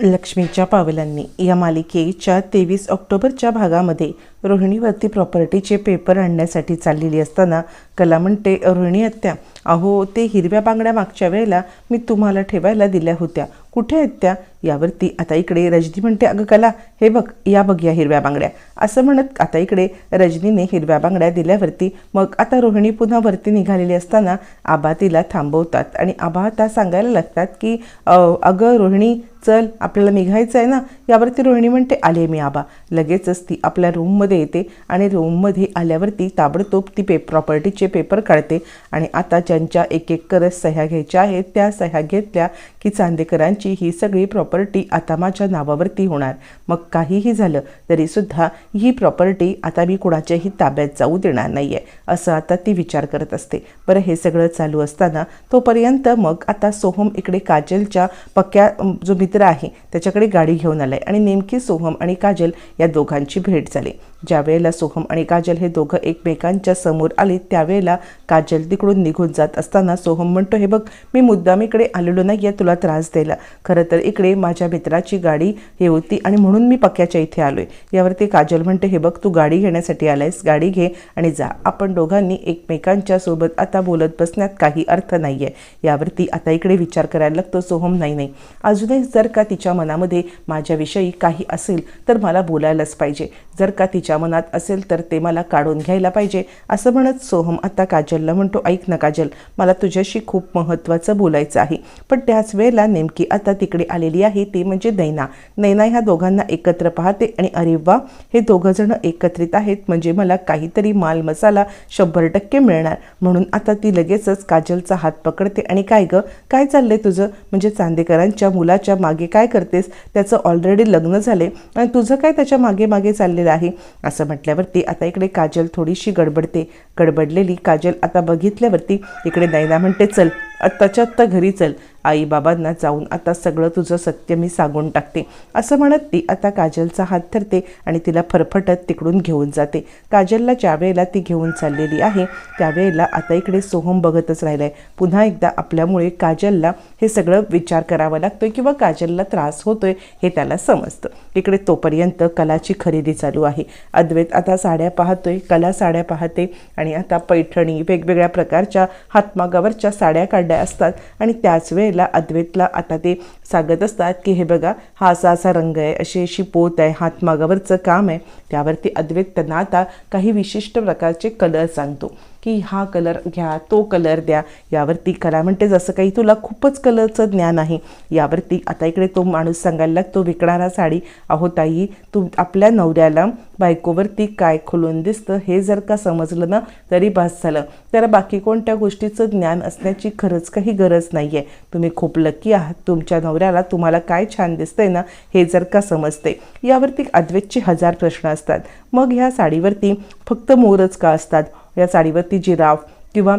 लक्ष्मीच्या पावलांनी या मालिकेच्या तेवीस ऑक्टोबरच्या भागामध्ये रोहिणीवरती प्रॉपर्टीचे पेपर आणण्यासाठी चाललेली असताना कला म्हणते रोहिणी आत्या अहो ते हिरव्या बांगड्या मागच्या वेळेला मी तुम्हाला ठेवायला दिल्या होत्या. कुठे आहेत त्या? यावरती आता इकडे रजनी म्हणते अगं कला हे बघ या बघ या हिरव्या बांगड्या. असं म्हणत आता इकडे रजनीने हिरव्या बांगड्या दिल्यावरती मग आता रोहिणी पुन्हा वरती निघालेली असताना आबा तिला थांबवतात आणि आबा आता सांगायला लागतात की अगं रोहिणी चल आपल्याला निघायचं आहे ना? यावरती रोहिणी म्हणते आले मी आबा. लगेचच ती आपल्या रूममध्ये येते आणि रूममध्ये आल्यावरती ताबडतोब ती पे प्रॉपर्टीचे पेपर काढते. आणि आता ज्यांच्या एक एक करत सह्या घ्यायच्या आहेत त्या सह्या घेतल्या की चांदेकरांची ही सगळी प्रॉपर्टी आता माझ्या नावावरती होणार. मग काहीही झालं तरीसुद्धा ही प्रॉपर्टी आता मी कुणाच्याही ताब्यात जाऊ देणार नाही आहे असं आता ती विचार करत असते. बरं हे सगळं चालू असताना तोपर्यंत मग आता सोहम इकडे काजलच्या पक्क्या जो मित्र आहे त्याच्याकडे गाडी घेऊन आलाय. आणि नेमकी सोहम आणि काजल या दोघांची भेट झाली. ज्यावेळेला सोहम आणि काजल हे दोघं एकमेकांच्या समोर आले त्यावेळेला काजल तिकडून निघून जात असताना सोहम म्हणतो हे बघ मी मुद्दाम इकडे आलेलो नाही आहे तुला त्रास द्यायला. खरं तर इकडे माझ्या मित्राची गाडी हे होती आणि म्हणून मी पक्क्याच्या इथे आलो आहे यावरती काजल म्हणते हे बघ तू गाडी घेण्यासाठी आलायस गाडी घे आणि जा. आपण दोघांनी एकमेकांच्या सोबत आता बोलत बसण्यात काही अर्थ नाही आहे यावरती आता इकडे विचार करायला लागतो सोहम नाही नाही. अजूनही जर का तिच्या मनामध्ये माझ्याविषयी काही असेल तर मला बोलायलाच पाहिजे. जर का तिच्या मनात असेल तर ते मला काढून घ्यायला पाहिजे असं म्हणत सोहम आता काजलला म्हणतो ऐक ना काजल मला तुझ्याशी खूप महत्त्वाचं बोलायचं आहे. पण त्याच वेळेला नेमकी आता तिकडे आलेली आहे ती म्हणजे नैना. नैना ह्या दोघांना एकत्र पाहते आणि अरे वा हे दोघंजणं एकत्रित आहेत म्हणजे मला काहीतरी माल मसाला शंभर टक्के मिळणार. म्हणून आता ती लगेचच काजलचा हात पकडते आणि काय गं? काय चाललंय तुझं? म्हणजे चांदेकरांच्या मुलाच्या मागे काय करतेस? त्याचं ऑलरेडी लग्न झाले आणि तुझं काय त्याच्यामागे मागे चाललेलं आहे? असं म्हटल्यावरती आता इकडे काजल थोडीशी गडबडते. गडबडलेली काजल आता बघितल्यावरती इकडे नैना म्हणते चल आत्ताच्या आत्ता घरी चल. आई बाबांना जाऊन आता सगळं तुझं सत्य मी सांगून टाकते. असं म्हणत ती आता काजलचा हात धरते आणि तिला फरफटत तिकडून घेऊन जाते. काजलला ज्या वेळेला ती घेऊन चाललेली आहे त्यावेळेला आता इकडे सोहम बघतच राहिलाय. पुन्हा एकदा आपल्यामुळे काजलला हे सगळं विचार करावा लागतोय किंवा काजलला त्रास होतोय हे त्याला समजतं. इकडे तोपर्यंत कलाची खरेदी चालू आहे. अद्वैत आता साड्या पाहतोय कला साड्या पाहते आणि आता पैठणी वेगवेगळ्या प्रकारच्या हातमागावरच्या साड्या काढ काढल्या असतात. आणि त्याच वेळेला अद्वैतला आता ते सांगत असतात की हे बघा हा असा असा रंग आहे अशी अशी पोत आहे हातमागावरचं काम आहे. त्यावरती अद्वैत त्यांना आता काही विशिष्ट प्रकारचे कलर सांगतो. की हा कलर घ्या तो कलर द्या यावरती कला म्हणते जसं काही तुला खूपच कलरचं ज्ञान आहे. यावरती आता इकडे तो माणूस सांगायला लागतो विकणारा साडी अहो ताई तू आपल्या नवऱ्याला बायकोवरती काय खुलून दिसतं हे जर का समजलं ना तरी बस झालं. तर बाकी कोणत्या गोष्टीचं ज्ञान असण्याची खरंच काही गरज नाही आहे तुम्ही खूप लकी आहात. तुमच्या नवऱ्याला तुम्हाला काय छान दिसतंय ना हे जर का समजते यावरती अद्वैतचे हजार प्रश्न असतात. मग ह्या साडीवरती फक्त मोरच का असतात? या साडीवरती जिराफ किंवा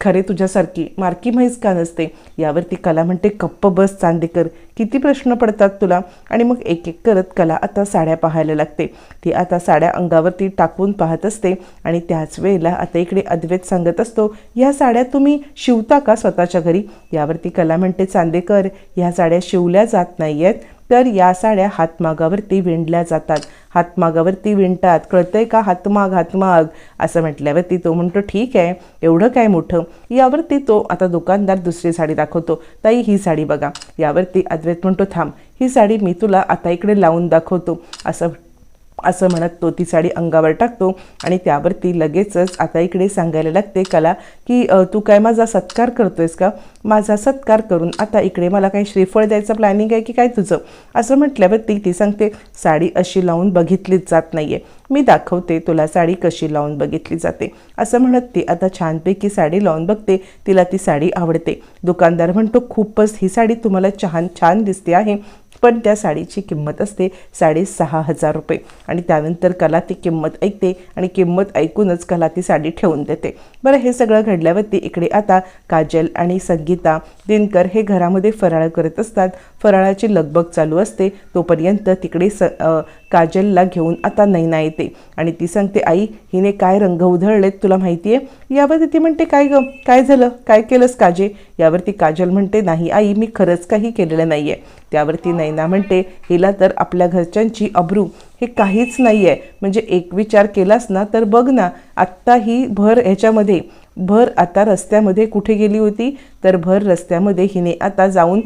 खरे तुझ्यासारखी मार्की म्हैस का नसते? यावरती कला म्हणते कप्प बस चांदेकर. किती प्रश्न पडतात तुला? आणि मग एक एक करत कला आता साड्या पाहायला लागते. ती आता साड्या अंगावरती टाकून पाहत असते आणि त्याच वेळेला आता इकडे अद्वैत सांगत असतो ह्या साड्या तुम्ही शिवता का स्वतःच्या घरी? यावरती कला म्हणते चांदेकर ह्या साड्या शिवल्या जात नाही आहेत तर या साड्या हातमागावरती विणल्या जातात. हातमागावरती विणतात. कळतंय का? हातमाग हातमाग असं म्हटल्यावरती तो म्हणतो ठीक आहे एवढं काय मोठं? यावरती तो आता दुकानदार दुसरी साडी दाखवतो. ताई ही साडी बघा. यावरती अद्वैत म्हणतो थांब ही साडी मी तुला आता इकडे लावून दाखवतो. असं असं म्हणत तो ती साडी अंगावर टाकतो आणि त्यावरती लगेचच आता इकडे सांगायला लागते कला की तू काय माझा सत्कार करतोयस का? माझा सत्कार करून आता इकडे मला काही श्रीफळ द्यायचं प्लॅनिंग आहे की काय तुझं? असं म्हटल्यावरती ती सांगते साडी अशी लावून बघितलीच जात नाही आहे मी दाखवते तुला साडी कशी लावून बघितली जाते. असं म्हणत ती आता छानपैकी साडी लावून बघते. तिला ती साडी आवडते. दुकानदार म्हणतो खूपच ही साडी तुम्हाला छान छान दिसते आहे. पण त्या साडीची किंमत असते साडेसहा हजार रुपये. आणि त्यानंतर कला ती किंमत ऐकते आणि किंमत ऐकूनच कला ती साडी ठेवून देते. बरं हे सगळं घडल्यावरती इकडे आता काजल आणि संगीत दिनकर हे घरामध्ये फराळ करत असतात. फराळाची लगबग चालू असते. तोपर्यंत तिकडे स काजलला घेऊन आता नैना येते. आणि ती सांगते आई हिने काय रंग उधळलेत तुला माहिती आहे यावरती ती म्हणते काय ग? काय झालं? काय केलंस काजे? यावरती काजल म्हणते नाही आई मी खरंच काही केलेलं नाही आहे त्यावरती नैना म्हणते हिला तर आपल्या घरच्यांची अब्रू हे काहीच नाही आहे म्हणजे एक विचार केलास ना तर बघ ना आत्ता ही भर ह्याच्यामध्ये भर आता रस्त्यामध्ये कुठे गेली होती? तर भर रस्त्यामध्ये हिने आता जाऊन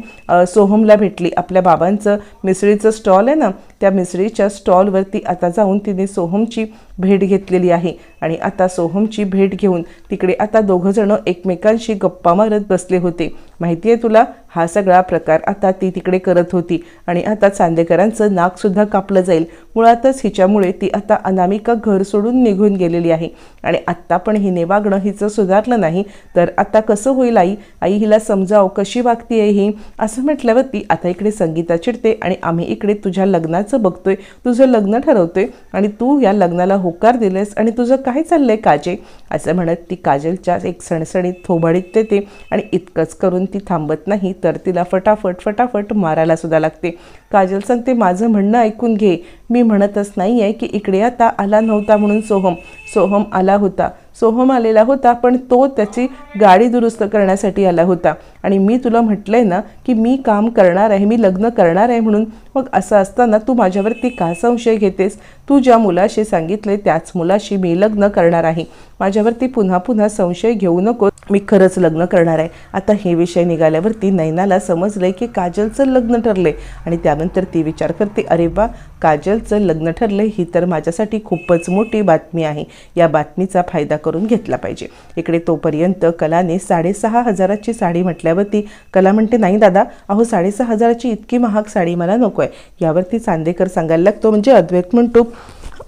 सोहमला भेटली. आपल्या बाबांचं मिसळीचं स्टॉल आहे ना त्या मिसळीच्या स्टॉलवरती आता जाऊन तिने सोहमची भेट घेतलेली आहे. आणि आता सोहमची भेट घेऊन तिकडे आता दोघंजणं एकमेकांशी गप्पा मारत बसले होते. माहिती आहे तुला? हा सगळा प्रकार आता ती तिकडे करत होती. आणि आता चांदेकरांचं नाकसुद्धा कापलं जाईल. मुळातच हिच्यामुळे ती आता अनामिका घर सोडून निघून गेलेली आहे. आणि आत्ता पण हिने वागणं हिचं सुधारलं नाही. तर आता कसं होईल आई? आई हिला समजाव कशी वागतीये ही? असं म्हटल्यावर ती आता इकडे संगीता चिडते आणि आम्ही इकडे तुझ्या लग्नाचं बघतोय. तुझं लग्न ठरवतोय आणि तू या लग्नाला होकार दिलेस आणि तुझं काय चाललंय काजे असं म्हणत ती काजलच्या एक सणसणीत थोबाडीत देते आणि इतकंच करून ती थांबत नाही तर तिला फटाफट फटाफट मारायला सुद्धा लागते. काजल सांगते माझं म्हणणं ऐकून घे. मी म्हणतच नाही आहे की इकडे आता आला नव्हता म्हणून सोहम. सोहम आला होता. सोहम आलेला होता पण तो त्याची गाडी दुरुस्त करण्यासाठी आला होता. आणि मी तुला म्हटलंय ना की मी काम करणार आहे मी लग्न करणार आहे म्हणून. मग असं असताना तू माझ्यावरती का संशय घेतेस? तू ज्या मुलाशी सांगितले त्याच मुलाशी मी लग्न करणार आहे. माझ्यावरती पुन्हा पुन्हा संशय घेऊ नको. मी खरंच लग्न करणार आहे. आता हे विषय निघाल्यावरती नैनाला समजलंय की काजलचं लग्न ठरले आणि त्यानंतर ती विचार करते अरे वा काजलचं लग्न ठरले ही तर माझ्यासाठी खूपच मोठी बातमी आहे. या बातमीचा फायदा करून घेतला पाहिजे. इकडे तोपर्यंत कलाने साडेसहा हजाराची साडी म्हटल्यावरती कला म्हणते नाही दादा अहो साडेसहा हजाराची इतकी महाग साडी मला नको आहे यावरती चांदेकर सांगायला लागतो म्हणजे अद्वैत म्हणतो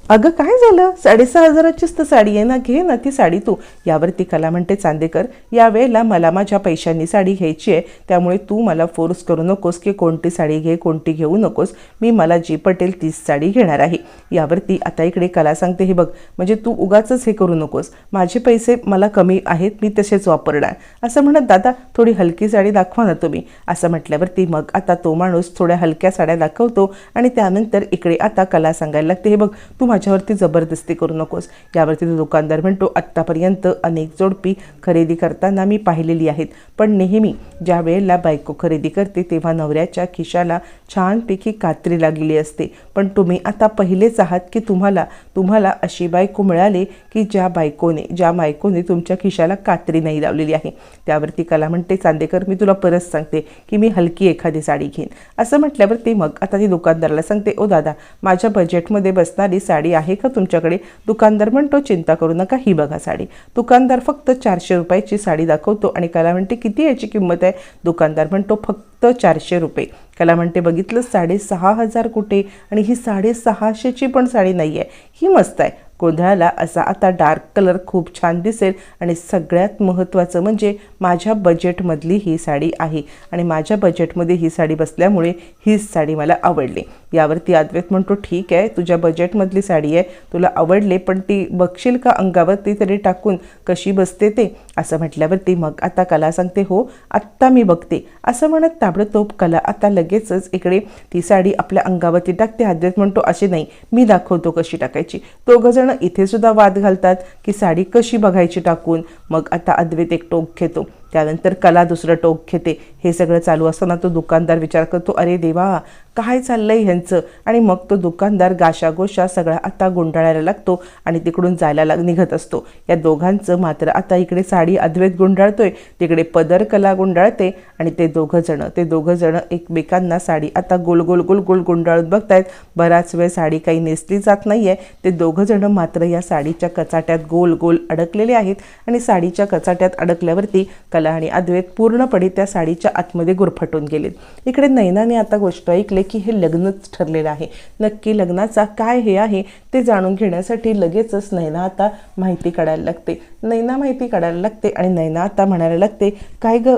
अगं काय झालं? साडेसहा हजाराचीच तर साडी आहे ना घे ना ती साडी तू. यावरती कला म्हणते चांदेकर यावेळेला मला माझ्या पैशांनी साडी घ्यायची आहे. त्यामुळे तू मला फोर्स करू नकोस की कोणती साडी घे कोणती घेऊ नकोस. मी मला जी पटेल तीच साडी घेणार आहे. यावरती आता इकडे कला सांगते हे बघ म्हणजे तू उगाचच हे करू नकोस. माझे पैसे मला कमी आहेत मी तसेच वापरणार. असं म्हणत दादा थोडी हलकी साडी दाखवा ना तुम्ही. असं म्हटल्यावरती मग आता तो माणूस थोड्या हलक्या साड्या दाखवतो आणि त्यानंतर इकडे आता कला सांगायला लागते. हे बघ तू माझ्यावरती जबरदस्ती करू नकोस. यावरती तो दुकानदार म्हणतो आत्तापर्यंत अनेक जोडपी खरेदी करताना मी पाहिलेली आहेत. पण नेहमी ज्या वेळेला बायको खरेदी करते तेव्हा नवऱ्याच्या खिशाला छानपैकी कात्री लागलेली असते. पण तुम्ही आता पहिलेच आहात की तुम्हाला तुम्हाला अशी बायको मिळाली की ज्या बायकोने ज्या बायकोने तुमच्या खिशाला कात्री नाही लावलेली आहे. त्यावरती कला म्हणते चांदेकर मी तुला परत सांगते की मी हलकी एखादी साडी घेईन. असं म्हटल्यावर ते मग आता ती दुकानदाराला सांगते ओ दादा माझ्या बजेटमध्ये बसणारी साडी साडी आहे का तुमच्याकडे? दुकानदार म्हणतो चिंता करू नका ही बघा साडी. दुकानदार फक्त चारशे रुपयाची साडी दाखवतो आणि कला म्हणते किती याची किंमत आहे? दुकानदार म्हणतो फक्त चारशे रुपये. कला म्हणते बघितलं साडेसहा हजार कुठे? आणि ही साडेसहाशेची पण साडी नाही आहे ही मस्त आहे. गोंधळाला असा आता डार्क कलर खूप छान दिसेल. आणि सगळ्यात महत्त्वाचं म्हणजे माझ्या बजेटमधली ही साडी आहे. आणि माझ्या बजेटमध्ये ही साडी बसल्यामुळे हीच साडी मला आवडली. यावरती अद्वैत म्हणतो ठीक आहे तुझ्या बजेटमधली साडी आहे तुला आवडले पण ती बघशील का अंगावरती तरी टाकून? कशी बसते ते? असं म्हटल्यावरती मग आता कला सांगते हो आत्ता मी बघते. असं म्हणत ताबडतोब कला आता लगेचच इकडे ती साडी आपल्या अंगावरती टाकते. अद्वैत म्हणतो असे नाही मी दाखवतो कशी टाकायची. दोघंजण इथे सुद्धा वाद घालतात की साडी कशी बघायची टाकून? मग आता अद्वैत एक टोक घेतो. त्यानंतर कला दुसरं टोक घेते. हे सगळं चालू असताना तो दुकानदार विचार करतो अरे देवा काय चाललंय ह्यांचं? आणि मग तो दुकानदार गाशागोशा सगळा आता गुंडाळायला लागतो आणि तिकडून जायला लाग निघत असतो. या दोघांचं मात्र आता इकडे साडी अद्वैत गुंडाळतोय तिकडे पदर कला गुंडाळते आणि ते दोघं जण ते दोघं जण एकमेकांना साडी आता गोल गोल गोल गोल गुंडाळत बघतायत. बराच वेळ साडी काही नेसली जात नाही आहे ते दोघं जण मात्र या साडीच्या कचाट्यात गोल गोल अडकलेले आहेत आणि साडीच्या कचाट्यात अडकल्यावरती कला आणि अद्वैत पूर्णपणे त्या साडीच्या आतमध्ये गुरफटून गेलेत इकडे नैनाने आता गोष्ट ऐकले की हे लग्नच ठरलेलं आहे. नक्की लग्नाचा काय हे आहे ते जाणून घेण्यासाठी लगेचच नैना आता माहिती काढायला लागते. नैना माहिती काढायला लागते आणि नैना आता म्हणायला लागते काय ग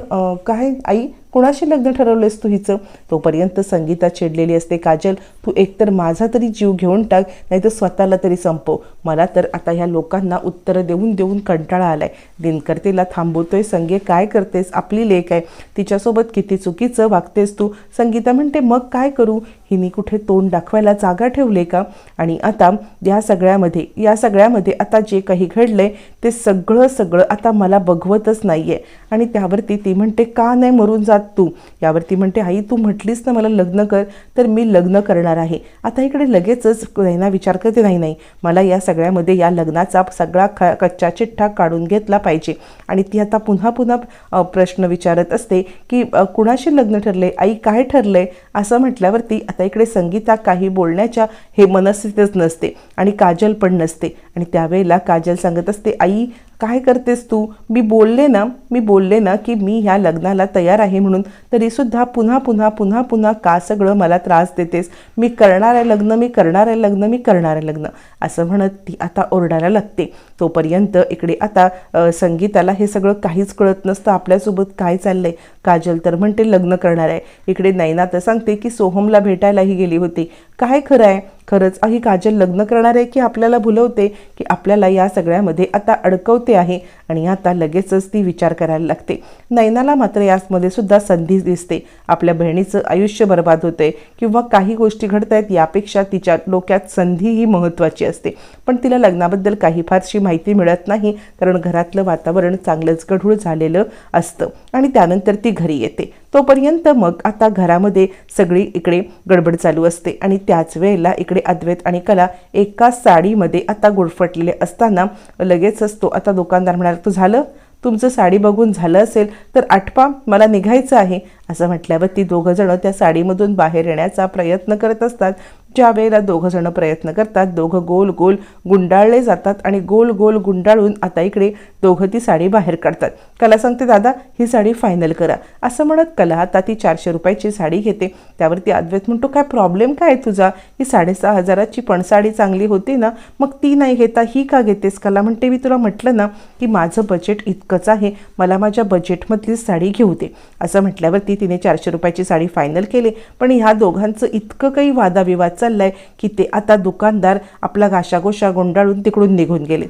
काय आई कोणाशी लग्न ठरवलंयस तू हिचं? तोपर्यंत संगीता चिडलेली असते काजल तू एकतर माझा तरी जीव घेऊन टाक नाहीतर स्वतःला तरी संपव. मला तर आता ह्या लोकांना उत्तरं देऊन देऊन कंटाळा आलाय. दिनकर्तीला थांबवतोय संगे काय करतेस? आपली लेख आहे. तिच्यासोबत किती चुकीचं वागतेस तू? संगीता म्हणते मग काय करू? हिने कुठे तोंड दाखवायला जागा ठेवले का? आणि आता या सगळ्यामध्ये या सगळ्यामध्ये आता जे काही घडलंय ते सगळं सगळं आता मला बघवतच नाही आहे आणि त्यावरती ती म्हणते का नाही मरून जात तू? यावरती म्हणते आई तू म्हटलीस ना मला लग्न कर तर मी लग्न करणार आहे. आता इकडे लगेचच नैना विचार करते नाही नाही मला या सगळ्यामध्ये या लग्नाचा सगळा ख कच्चा चिठ्ठा काढून घेतला पाहिजे. आणि ती आता पुन्हा पुन्हा प्रश्न विचारत असते की कुणाशी लग्न ठरले आई काय ठरलंय? असं म्हटल्यावरती आता इकडे संगीता काही बोलण्याच्या हे मनस्थितीच नसते आणि काजल पण नसते. आणि त्यावेळेला काजल सांगत असते आई काय करतेस तू? मी बोलले ना मी बोलले ना की मी ह्या लग्नाला तयार आहे म्हणून. तरीसुद्धा पुन्हा पुन्हा पुन्हा पुन्हा का सगळं मला त्रास देतेस? मी करणार आहे लग्न मी करणार आहे लग्न मी करणार आहे लग्न. असं म्हणत ती आता ओरडायला लागते. तोपर्यंत इकडे आता संगीताला हे सगळं काहीच कळत नसतं. आपल्यासोबत काय चाललं आहे काजल तर म्हणते लग्न करणार आहे. इकडे नैना तर सांगते की सोहमला भेटायलाही गेली होती. काय खरं आहे? खरंच. ही काजल लग्न करणार आहे की आपल्याला भुलवते की आपल्याला या सगळ्यामध्ये आता अडकवते आहे. आणि आता लगेचच ती विचार करायला लागते. नैनाला मात्र यामध्ये सुद्धा संधी दिसते. आपल्या बहिणीचं आयुष्य बर्बाद होते किंवा काही गोष्टी घडत आहेत यापेक्षा तिच्या डोक्यात संधी ही महत्त्वाची असते. पण तिला लग्नाबद्दल काही फारशी माहिती मिळत नाही कारण घरातलं वातावरण चांगलंच गढूळ झालेलं असतं आणि त्यानंतर ती घरी येते. तोपर्यंत मग आता घरामध्ये सगळी इकडे गडबड चालू असते आणि त्याच वेळेला इकडे अद्वैत आणि कला एका साडीमध्ये आता गुडफटलेले असताना लगेचच तो आता दुकानदार म्हणाला झालं तुमचं साडी बघून झालं असेल तर आठपा मला निघायचं आहे. असं म्हटल्यावर ती दोघंजणं त्या साडीमधून बाहेर येण्याचा प्रयत्न करत असतात. ज्या वेळेला दोघं प्रयत्न करतात दोघं गोल गोल गुंडाळले जातात आणि गोल गोल गुंडाळून आता इकडे दोघं ती साडी बाहेर काढतात. कला सांगते दादा ही साडी फायनल करा. असं म्हणत कला आता ती चारशे रुपयाची साडी घेते. त्यावरती अद्वैत म्हणतो काय प्रॉब्लेम काय आहे तुझा? ही साडेसहा हजाराची पण साडी चांगली होती ना? मग ती नाही घेता ही का घेतेस? कला म्हणते मी तुला म्हटलं ना की माझं बजेट इतकंच आहे. मला माझ्या बजेटमधलीच साडी घेऊ दे. असं म्हटल्यावरती तिने चारशे रुपयाची साडी फायनल केली. पण ह्या दोघांचं इतकं काही वादाविवाद चाललाय की ते आता दुकानदार आपला घाशागोशा गोंडाळून तिकडून निघून गेले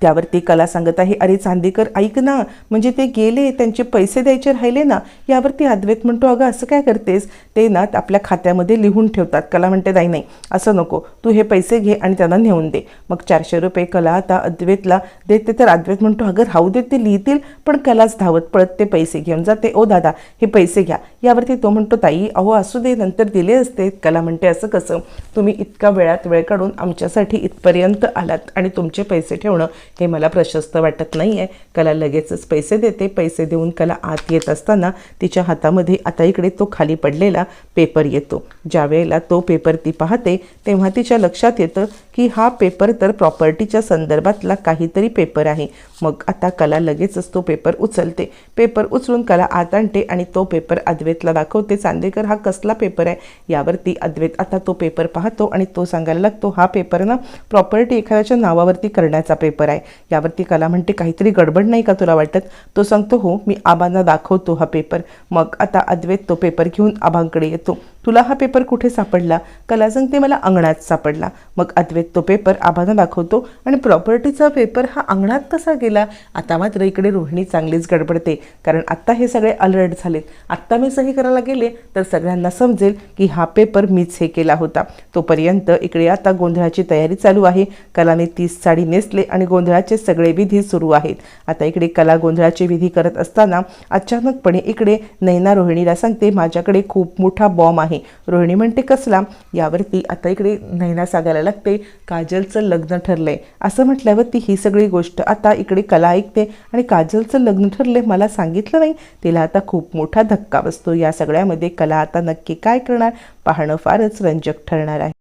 त्यावरती कला सांगत आहे अरे चांदेकर ऐक ना म्हणजे ते गेले त्यांचे पैसे द्यायचे राहिले ना यावरती अद्वैत म्हणतो अगं असं काय करतेस? ते ना आपल्या खात्यामध्ये लिहून ठेवतात कला म्हणते नाही नाही असं नको तू हे पैसे घे आणि त्यांना नेऊन दे. मग चारशे रुपये कला आता अद्वैतला देते तर अद्वैत म्हणतो अगं राहू दे ते लिहितील पण कलाच धावत पळत ते पैसे घेऊन जाते. ओ दादा हे पैसे घ्या. यावरती तो म्हणतो ताई अहो असू दे नंतर दिले असते कला म्हणते असं कसं? तुम्ही इतका वेळात वेळ काढून आमच्यासाठी इथपर्यंत आलात आणि तुमचे पैसे ठेवणं हे मला प्रशस्त वाटत नाही आहे कला लगेचच पैसे देते. पैसे देऊन कला आत येत असताना तिच्या हातामध्ये आता इकडे तो खाली पडलेला पेपर येतो. ज्या वेळेला तो पेपर ती पाहते तेव्हा तिच्या लक्षात येतं की हा पेपर तर प्रॉपर्टीच्या संदर्भातला काहीतरी पेपर आहे. मग आता कला लगेचच तो पेपर उचलते. पेपर उचलून कला आत आणते आणि तो पेपर अद्वैतला दाखवते. चांदेकर हा कसला पेपर आहे? यावरती अद्वैत आता तो पेपर पाहतो आणि तो सांगायला लागतो हा पेपर ना प्रॉपर्टी एखाद्याच्या नावावरती करण्याचा पेपर आहे. यावरती कला म्हणते काहीतरी गडबड नाही का तुला वाटत? तो सांगतो हो मी आबांना दाखवतो हा पेपर मग आता अद्वैत तो पेपर घेऊन आबांकडे येतो. तुला हा पेपर कुठे सापडला? कला सांगते मला अंगणात सापडला. मग अद्वैत तो पेपर आबांना दाखवतो आणि प्रॉपर्टीचा पेपर हा अंगणात कसा गेला? आता मात्र इकडे रोहिणी चांगलीच गडबडते कारण आत्ता हे सगळे अलर्ट झालेत. आत्ता मी सही करायला गेले तर सगळ्यांना समजेल की हा पेपर मीच हे केला होता. तोपर्यंत इकडे आता गोंधळाची तयारी चालू आहे. कलाने तीस साडी नेसले आणि गोंधळाचे सगळे विधी सुरू आहेत. आता इकडे कला गोंधळाचे विधी करत असताना अचानकपणे इकडे नैना रोहिणीला सांगते माझ्याकडे खूप मोठा बॉम्ब आहे. रोहिणी म्हणते कसला? यावरती आता इकडे नैना सांगायला लागते काजलचं लग्न ठरलंय. असं म्हटल्यावरती ही सगळी गोष्ट आता इकडे कला ऐकते आणि काजलचं लग्न ठरलंय मला सांगितलं नाही. तिला आता खूप मोठा धक्का बसतो. या सगळ्यामध्ये कला आता नक्की काय करणार? पाहणं फारच रंजक ठरणार आहे.